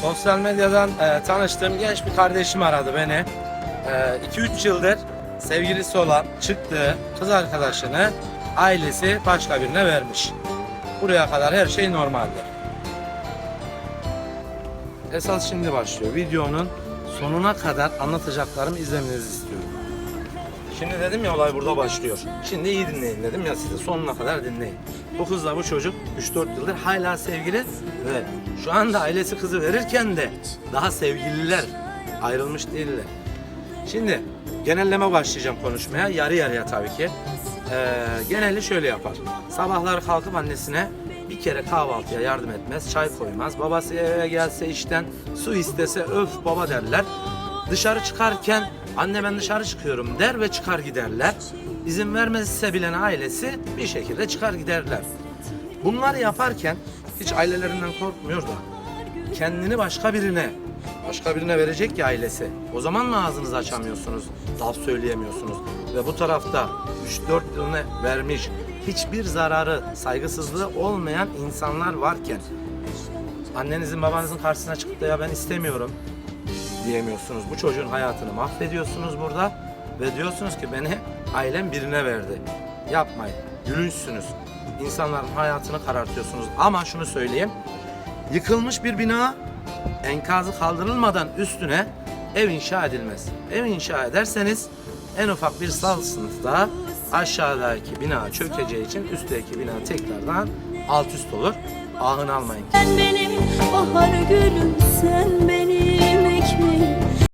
Sosyal medyadan e, tanıştığım genç bir kardeşim aradı beni. 2-3 yıldır sevgilisi olan çıktığı kız arkadaşını ailesi başka birine vermiş. Buraya kadar her şey normaldir. Esas şimdi başlıyor. Videonun sonuna kadar anlatacaklarımı izlemenizi istiyorum. Şimdi dedim ya olay burada başlıyor. Şimdi iyi dinleyin dedim ya size sonuna kadar dinleyin. Bu kızla bu çocuk 3-4 yıldır hala sevgili ve şu anda ailesi kızı verirken de daha sevgililer ayrılmış değiller. Şimdi genelleme başlayacağım konuşmaya yarı yarıya tabii ki. Ee, geneli şöyle yapar. Sabahları kalkıp annesine bir kere kahvaltıya yardım etmez, çay koymaz. Babası eve gelse işten su istese öf baba derler. Dışarı çıkarken anne ben dışarı çıkıyorum der ve çıkar giderler. İzin vermezse bilen ailesi bir şekilde çıkar giderler. Bunları yaparken hiç ailelerinden korkmuyor da kendini başka birine başka birine verecek ya ailesi. O zaman mı ağzınızı açamıyorsunuz? Laf söyleyemiyorsunuz. Ve bu tarafta 3-4 yılını vermiş hiçbir zararı, saygısızlığı olmayan insanlar varken annenizin babanızın karşısına çıkıp da ya ben istemiyorum diyemiyorsunuz. Bu çocuğun hayatını mahvediyorsunuz burada ve diyorsunuz ki beni ailem birine verdi. Yapmayın. Gülünçsünüz. İnsanların hayatını karartıyorsunuz. Ama şunu söyleyeyim. Yıkılmış bir bina enkazı kaldırılmadan üstüne ev inşa edilmez. Ev inşa ederseniz en ufak bir salsınızda aşağıdaki bina çökeceği için üstteki bina tekrardan alt üst olur. Ahını almayın. Sen benim bahar gülüm, sen benim